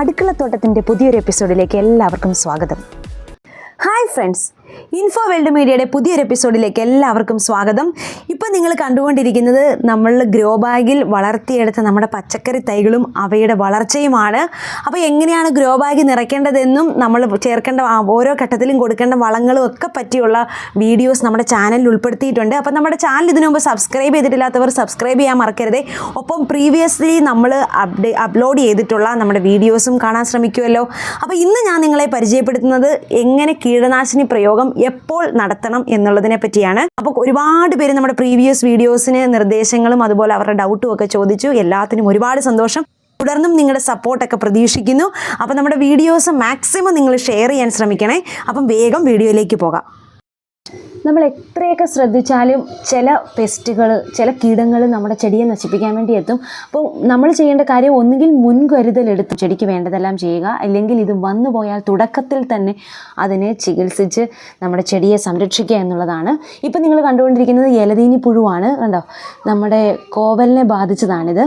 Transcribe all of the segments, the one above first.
അടുക്കളത്തോട്ടത്തിന്റെ പുതിയൊരു എപ്പിസോഡിലേക്ക് എല്ലാവർക്കും സ്വാഗതം. ഹായ് ഫ്രണ്ട്സ് ഇൻഫോ വേൾഡ് മീഡിയയുടെ പുതിയൊരു എപ്പിസോഡിലേക്ക് എല്ലാവർക്കും സ്വാഗതം. ഇപ്പം നിങ്ങൾ കണ്ടുകൊണ്ടിരിക്കുന്നത് നമ്മൾ ഗ്രോ ബാഗിൽ വളർത്തിയെടുത്ത നമ്മുടെ പച്ചക്കറി തൈകളും അവയുടെ വളർച്ചയുമാണ്. അപ്പോൾ എങ്ങനെയാണ് ഗ്രോ ബാഗ് നിറയ്ക്കേണ്ടതെന്നും നമ്മൾ ചേർക്കേണ്ട ഓരോ ഘട്ടത്തിലും കൊടുക്കേണ്ട വളങ്ങളും ഒക്കെ പറ്റിയുള്ള വീഡിയോസ് നമ്മുടെ ചാനലിൽ ഉൾപ്പെടുത്തിയിട്ടുണ്ട്. അപ്പോൾ നമ്മുടെ ചാനൽ ഇതിനു മുമ്പ് സബ്സ്ക്രൈബ് ചെയ്തിട്ടില്ലാത്തവർ സബ്സ്ക്രൈബ് ചെയ്യാൻ മറക്കരുത്. ഒപ്പം പ്രീവിയസ്ലി നമ്മൾ അപ്ഡേ അപ്ലോഡ് ചെയ്തിട്ടുള്ള നമ്മുടെ വീഡിയോസും കാണാൻ ശ്രമിക്കുമല്ലോ അപ്പോൾ ഇന്ന് ഞാൻ നിങ്ങളെ പരിചയപ്പെടുത്തുന്നത് എങ്ങനെ കീടനാശിനി പ്രയോഗം എപ്പോൾ നടത്തണം എന്നുള്ളതിനെ പറ്റിയാണ്. അപ്പോൾ ഒരുപാട് പേര് നമ്മുടെ പ്രീവിയസ് വീഡിയോസിന് നിർദ്ദേശങ്ങളും അതുപോലെ അവരുടെ ഡൗട്ടും ഒക്കെ ചോദിച്ചു. എല്ലാത്തിനും ഒരുപാട് സന്തോഷം. തുടർന്നും നിങ്ങളുടെ സപ്പോർട്ടൊക്കെ പ്രതീക്ഷിക്കുന്നു. അപ്പോൾ നമ്മുടെ വീഡിയോസ് മാക്സിമം നിങ്ങൾ ഷെയർ ചെയ്യാൻ ശ്രമിക്കണേ. അപ്പം വേഗം വീഡിയോയിലേക്ക് പോകാം. നമ്മൾ എത്രയൊക്കെ ശ്രദ്ധിച്ചാലും ചില പെസ്റ്റുകൾ ചില കീടങ്ങൾ നമ്മുടെ ചെടിയെ നശിപ്പിക്കാൻ വേണ്ടി എത്തും. അപ്പോൾ നമ്മൾ ചെയ്യേണ്ട കാര്യം ഒന്നുകിൽ മുൻകരുതലെടുത്ത് ചെടിക്ക് വേണ്ടതെല്ലാം ചെയ്യുക. അല്ലെങ്കിൽ ഇത് വന്നു പോയാൽ തുടക്കത്തിൽ തന്നെ അതിനെ ചികിത്സിച്ച് നമ്മുടെ ചെടിയെ സംരക്ഷിക്കുക എന്നുള്ളതാണ്. ഇപ്പം നിങ്ങൾ കണ്ടുകൊണ്ടിരിക്കുന്നത് ഇലതീനി പുഴുവാണ് കണ്ടോ? നമ്മുടെ കോവലിനെ ബാധിച്ചതാണിത്.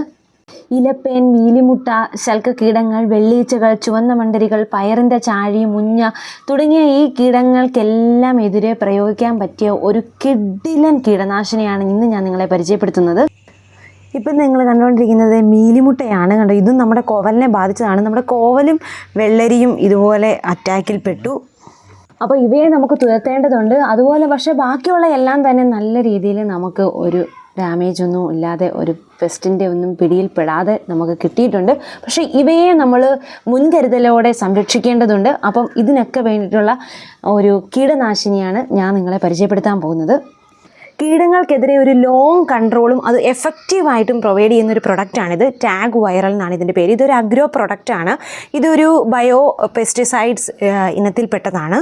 ഇലപ്പേൻ മീലിമുട്ട ശൽക്ക കീടങ്ങൾ വെള്ളീച്ചകൾ ചുവന്ന മണ്ടരികൾ പയറിന്റെ ചാഴി മുഞ്ഞ തുടങ്ങിയ ഈ കീടങ്ങൾക്കെല്ലാം എതിരെ പ്രയോഗിക്കാൻ പറ്റിയ ഒരു കിഡിലൻ കീടനാശിനിയാണ് ഇന്ന് ഞാൻ നിങ്ങളെ പരിചയപ്പെടുത്തുന്നത്. ഇപ്പം നിങ്ങൾ കണ്ടുകൊണ്ടിരിക്കുന്നത് മീലിമുട്ടയാണ് കണ്ടോ? ഇതും നമ്മുടെ കോവലിനെ ബാധിച്ചതാണ്. നമ്മുടെ കോവലും വെള്ളരിയും ഇതുപോലെ അറ്റാക്കിൽപ്പെട്ടു അപ്പോൾ ഇവയെ നമുക്ക് തുരത്തേണ്ടതുണ്ട്. അതുപോലെ പക്ഷേ ബാക്കിയുള്ള എല്ലാം തന്നെ നല്ല രീതിയിൽ നമുക്ക് ഒരു ഡാമേജ് ഒന്നും ഇല്ലാതെ ഒരു പെസ്റ്റിന്റെ ഒന്നും പിടിയിൽപ്പെടാതെ നമുക്ക് കിട്ടിയിട്ടുണ്ട്. പക്ഷേ ഇവയെ നമ്മൾ മുൻകരുതലോടെ സംരക്ഷിക്കേണ്ടതുണ്ട്. അപ്പം ഇതിനൊക്കെ വേണ്ടിയിട്ടുള്ള ഒരു കീടനാശിനിയാണ് ഞാൻ നിങ്ങളെ പരിചയപ്പെടുത്താൻ പോകുന്നത്. കീടങ്ങൾക്കെതിരെ ഒരു ലോങ് കൺട്രോളും അത് എഫക്റ്റീവായിട്ടും പ്രൊവൈഡ് ചെയ്യുന്ന ഒരു പ്രൊഡക്റ്റാണിത് ടാഗ് വൈറൽ എന്നാണ് ഇതിന്റെ പേര്. ഇതൊരു അഗ്രോ പ്രൊഡക്റ്റാണ് ഇതൊരു ബയോ പെസ്റ്റിസൈഡ്സ് ഇനത്തിൽപ്പെട്ടതാണ്.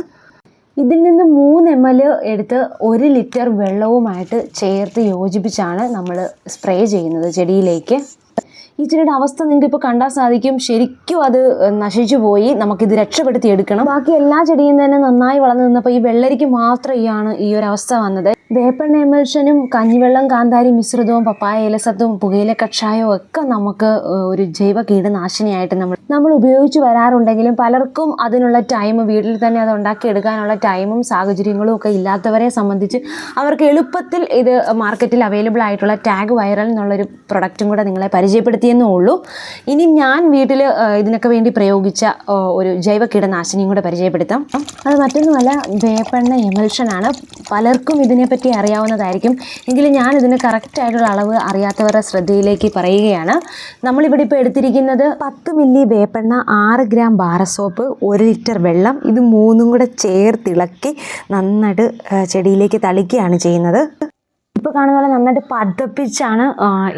ഇതിൽ നിന്ന് മൂന്ന് എം എൽ എടുത്ത് ഒരു ലിറ്റർ വെള്ളവുമായിട്ട് ചേർത്ത് യോജിപ്പിച്ചാണ് നമ്മൾ സ്പ്രേ ചെയ്യുന്നത് ചെടിയിലേക്ക്. ഈ ചെടിയുടെ അവസ്ഥ നിങ്ങൾക്ക് ഇപ്പോൾ കണ്ടാൽ സാധിക്കും. ശരിക്കും അത് നശിച്ചു പോയി. നമുക്കിത് രക്ഷപ്പെടുത്തി എടുക്കണം. ബാക്കി എല്ലാ ചെടിയും തന്നെ നന്നായി വളർന്നു നിന്നപ്പോൾ ഈ വെള്ളരിക്ക് മാത്രമാണ് ഈ ഒരു അവസ്ഥ വന്നത്. വേപ്പെണ്ണ എമൽഷനും കഞ്ഞിവെള്ളം കാന്താരി മിശ്രിതവും പപ്പായ ഇലസത്തും പുകയില കഷായവും ഒക്കെ നമുക്ക് ഒരു ജൈവ കീടനാശിനിയായിട്ട് നമ്മൾ നമ്മൾ ഉപയോഗിച്ച് വരാറുണ്ടെങ്കിലും പലർക്കും അതിനുള്ള ടൈം വീട്ടിൽ തന്നെ അത് ഉണ്ടാക്കിയെടുക്കാനുള്ള ടൈമും സാഹചര്യങ്ങളും ഒക്കെ ഇല്ലാത്തവരെ സംബന്ധിച്ച് അവർക്ക് എളുപ്പത്തിൽ ഇത് മാർക്കറ്റിൽ അവൈലബിൾ ആയിട്ടുള്ള ടാഗ് വൈറൽ എന്നുള്ളൊരു പ്രൊഡക്റ്റും കൂടെ നിങ്ങളെ പരിചയപ്പെടുത്തിയെന്നേ ഉള്ളൂ. ഇനി ഞാൻ വീട്ടിൽ ഇതിനൊക്കെ വേണ്ടി പ്രയോഗിച്ച ഒരു ജൈവ കീടനാശിനിയും കൂടെ പരിചയപ്പെടുത്താം. അത് മറ്റൊന്നുമല്ല വേപ്പെണ്ണ എമൽഷനാണ്. പലർക്കും ഇതിനെപ്പറ്റി അറിയാവുന്നതായിരിക്കും. എങ്കിലും ഞാൻ ഇതിന് കറക്റ്റായിട്ടുള്ള അളവ് അറിയാത്തവരുടെ ശ്രദ്ധയിലേക്ക് പറയുകയാണ്. നമ്മളിവിടെ ഇപ്പോൾ എടുത്തിരിക്കുന്നത് പത്ത് മില്ലി വേപ്പെണ്ണ ആറ് ഗ്രാം ബാറ സോപ്പ് ഒരു ലിറ്റർ വെള്ളം. ഇത് മൂന്നും കൂടെ ചേർത്തിളക്കി നന്നായിട്ട് ചെടിയിലേക്ക് തളിക്കുകയാണ് ചെയ്യുന്നത്. ഇപ്പോൾ കാണുന്ന പോലെ നന്നായിട്ട് പതപ്പിച്ചാണ്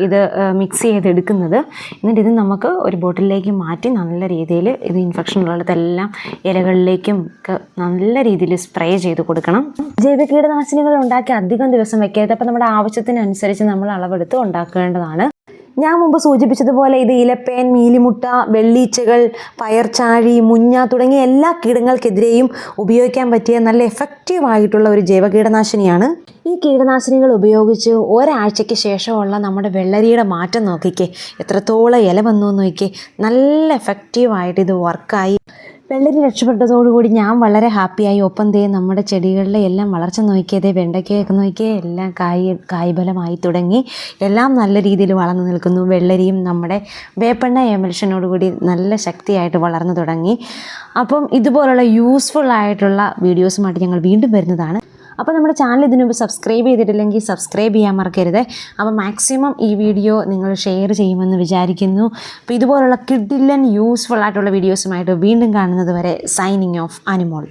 ഇത് മിക്സ് ചെയ്തെടുക്കുന്നത്. എന്നിട്ട് ഇത് നമുക്ക് ഒരു ബോട്ടിലേക്ക് മാറ്റി നല്ല രീതിയിൽ ഇത് ഇൻഫെക്ഷൻ ഉള്ളിടത്തെല്ലാം ഇലകളിലേക്കും ഒക്കെ നല്ല രീതിയിൽ സ്പ്രേ ചെയ്ത് കൊടുക്കണം. ജൈവ കീടനാശിനികൾ ഉണ്ടാക്കി അധികം ദിവസം വെക്കരുത്. അപ്പോൾ നമ്മുടെ ആവശ്യത്തിനനുസരിച്ച് നമ്മൾ അളവെടുത്ത് ഉണ്ടാക്കേണ്ടതാണ്. ഞാൻ മുമ്പ് സൂചിപ്പിച്ചതുപോലെ ഇത് ഇലപ്പേൻ മീലിമുട്ട വെള്ളീച്ചകൾ പയർച്ചാഴി മുഞ്ഞ തുടങ്ങിയ എല്ലാ കീടങ്ങൾക്കെതിരെയും ഉപയോഗിക്കാൻ പറ്റിയ നല്ല എഫക്റ്റീവ് ആയിട്ടുള്ള ഒരു ജൈവ കീടനാശിനിയാണ് ഈ കീടനാശിനികൾ ഉപയോഗിച്ച് ഒരാഴ്ചയ്ക്ക് ശേഷമുള്ള നമ്മുടെ വെള്ളരിയുടെ മാറ്റം നോക്കിക്കേ. എത്രത്തോളം ഇല വന്നു നോക്കിക്കേ. നല്ല എഫക്റ്റീവായിട്ട് ഇത് വർക്കായി വെള്ളരി രക്ഷപ്പെട്ടതോടുകൂടി ഞാൻ വളരെ ഹാപ്പിയായി. ഒപ്പം ദേ നമ്മുടെ ചെടികളിലെ എല്ലാം വളർച്ച നോക്കിയതേ വെണ്ടയ്ക്കയൊക്കെ നോക്കിയേ എല്ലാം കായ് കായ്ഫലമായി തുടങ്ങി. എല്ലാം നല്ല രീതിയിൽ വളർന്നു നിൽക്കുന്നു. വെള്ളരിയും നമ്മുടെ വേപ്പെണ്ണ എമൽഷനോടുകൂടി നല്ല ശക്തിയായിട്ട് വളർന്നു തുടങ്ങി. അപ്പം ഇതുപോലുള്ള യൂസ്ഫുൾ ആയിട്ടുള്ള വീഡിയോസുമായിട്ട് ഞങ്ങൾ വീണ്ടും വരുന്നതാണ്. അപ്പോൾ നമ്മുടെ ചാനൽ ഇതിനു മുമ്പ് സബ്സ്ക്രൈബ് ചെയ്തിട്ടില്ലെങ്കിൽ സബ്സ്ക്രൈബ് ചെയ്യാൻ മറക്കരുത്. അപ്പോൾ മാക്സിമം ഈ വീഡിയോ നിങ്ങൾ ഷെയർ ചെയ്യുമെന്ന് വിചാരിക്കുന്നു. അപ്പോൾ ഇതുപോലുള്ള കിഡിലൻ യൂസ്ഫുൾ ആയിട്ടുള്ള വീഡിയോസുമായിട്ട് വീണ്ടും കാണുന്നത് വരെ സൈനിങ് ഓഫ് അനിമോൾ.